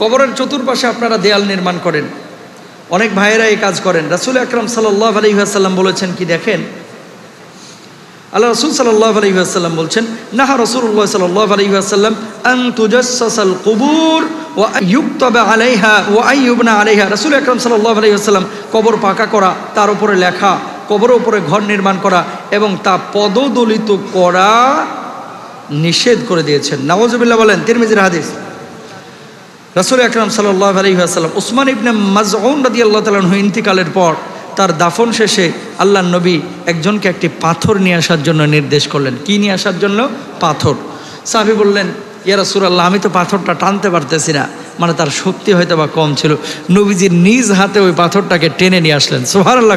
কবরের চতুর্পাশে আপনারা দেয়াল নির্মাণ করেন। অনেক ভাইয়েরা এই কাজ করেন। রাসুল আকরম সাল্লাহ আলহিহাসাল্লাম বলেছেন কি দেখেন? আল্লাহ রসুল সাল্লাহ আলহিহাসাল্লাম বলছেন, নাহা রসুল্লাহ সাল্লাহ আলহিহাসাল্লাম আং তুজাসাল কুবুর ও ইউক্তবে আলাইহা ও আইয়ুবনা আলাইহা। রসুল আকরম সাল্লাহ আলহিহাসাল্লাম কবর পাকা করা, তার উপরে লেখা, কবরের উপরে ঘর নির্মাণ করা এবং তা পদদলিত করা নিষেধ করে দিয়েছেন। নওয়াজবিল্লাহ বলেন, তিরমিজির হাদিস। রাসুল আকরাম সাল্লাহ আলহিহাসাল্লাম উসমান ইবনে মাজউন রাদি আল্লাহ তালু ইন্তিকালের পর তার দাফন শেষে আল্লাহ নবী একজনকে একটি পাথর নিয়ে আসার জন্য নির্দেশ করলেন। কি নিয়ে আসার জন্য? পাথর। সাহাবি বললেন, ইয়া রাসূলুল্লাহ, আমি তো পাথরটা টানতে পারতেছি না। মানে তার শক্তি হয়তো বা কম ছিল। নবীজির নিজ হাতে ওই পাথরটাকে টেনে নিয়ে আসলেন। সোহার আল্লাহ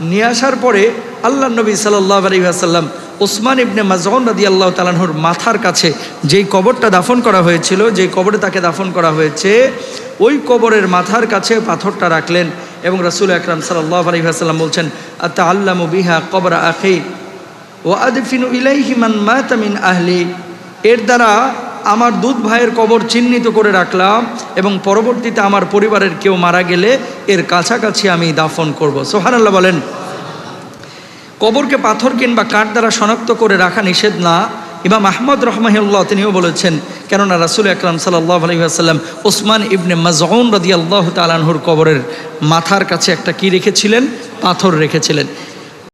নিয়ে আসার পরে আল্লাহ নবী সাল্লাহ আলহিহাসাল্লাম ওসমান ইবনে মাজন রাদি আল্লাহ তালাহুর মাথার কাছে যেই কবরটা দাফন করা হয়েছিল, যেই কবরে তাকে দাফন করা হয়েছে, ওই কবরের মাথার কাছে পাথরটা রাখলেন এবং রাসুল আকরাম সাল্লাহ আলহিহাসাল্লাম বলছেন আতা আল্লাহ বিহা কবর আখে ও আদিফিনু ইলাইহি মান মাতামিন আহলি। এর দ্বারা আমার দুধ ভাইয়ের কবর চিহ্নিত করে রাখলাম এবং পরবর্তীতে আমার পরিবারের কেউ মারা গেলে এর কাছাকাছি আমি দাফন করব। সোহানাল্লাহ বলেন কবরকে পাথর কিংবা কাঠ দ্বারা শনাক্ত করে রাখা নিষেধ না। ইমাম আহমদ রহমাহুল্লাহ তিনিও বলেছেন, কেননা রাসুল আকরাম সাল্লাহ আলহিহাসাল্লাম ওসমান ইবনে মাজউন রদি আল্লাহ তালানহুর কবরের মাথার কাছে একটা কি রেখেছিলেন? পাথর রেখেছিলেন।